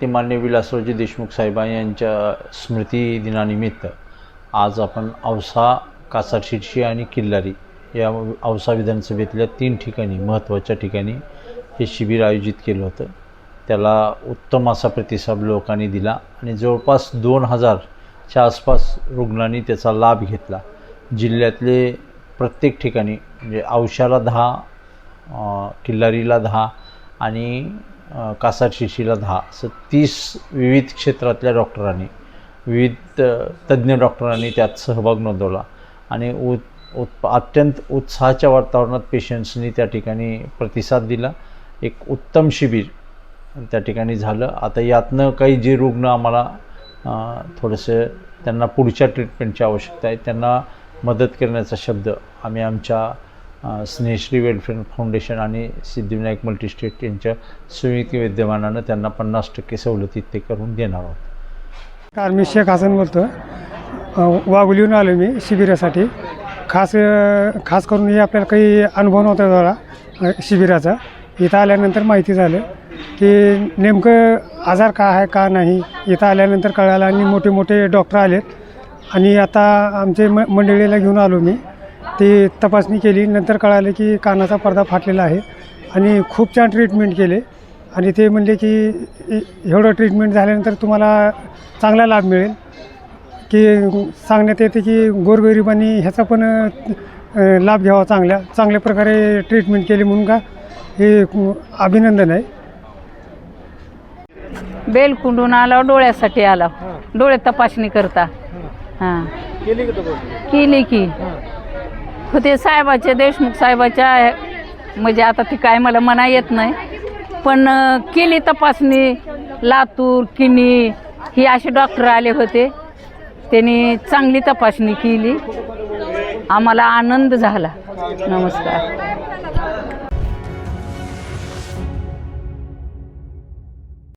ते मान्य विलासरावजी देशमुख साहेबा यांच्या स्मृती दिनानिमित्त आज आपण औसा कासारशिरशी आणि किल्लारी या औसा विधानसभेतल्या तीन ठिकाणी महत्त्वाच्या ठिकाणी हे शिबिर आयोजित केलं होतं. त्याला उत्तम असा प्रतिसाद लोकांनी दिला आणि जवळपास दोन हजारच्या आसपास रुग्णांनी त्याचा लाभ घेतला. जिल्ह्यातले प्रत्येक ठिकाणी म्हणजे औशाला दहा किल्लारीला दहा आणि कासार शिशीला दहा. असं तीस विविध क्षेत्रातल्या डॉक्टरांनी विविध तज्ज्ञ डॉक्टरांनी त्यात सहभाग नोंदवला. आणि उत उत् अत्यंत उत्साहाच्या वातावरणात पेशंट्सनी त्या ठिकाणी प्रतिसाद दिला. एक उत्तम शिबिर त्या ठिकाणी झालं. आता यातनं काही जे रुग्ण आम्हाला थोडंसं त्यांना पुढच्या ट्रीटमेंटची आवश्यकता आहे त्यांना मदत करण्याचा शब्द आम्ही आमच्या स्नेहश्री वेलफेअर फाउंडेशन आणि सिद्धिविनायक मल्टीस्टेट यांच्या संयुक्त विद्यमानानं त्यांना पन्नास टक्के सवलतीत ते करून देणार आहोत. काल मी शेख हसन बोलतो वाघुलीहून आलो मी शिबिरासाठी. खास खास करून हे आपल्याला काही अनुभव नव्हता जरा शिबिराचा. इथं आल्यानंतर माहिती झालं की नेमकं आजार का आहे का नाही इथं आल्यानंतर कळालं आणि मोठे मोठे डॉक्टर आलेत. आणि आता आमचे म मंडळीला घेऊन आलो मी. ती तपासणी केली. नंतर कळालं की कानाचा पडदा फाटलेला आहे आणि खूप छान ट्रीटमेंट केले. आणि ते म्हणले की एवढं ट्रीटमेंट झाल्यानंतर तुम्हाला चांगला लाभ मिळेल. की सांगण्यात येते की गोरगरिबांनी ह्याचा पण लाभ घ्यावा चांगल्या चांगल्या प्रकारे ट्रीटमेंट केली म्हणून का? हे अभिनंदन आहे. बेल कुंडून आला डोळ्यासाठी आला. डोळे तपासणी करता. हां. केली की होते. साहेबाच्या देशमुख साहेबाच्या म्हणजे आता ती काय मला मना येत नाही. पण केली तपासणी लातूर किनी ही असे डॉक्टर आले होते. त्यांनी चांगली तपासणी केली. आम्हाला आनंद झाला. नमस्कार.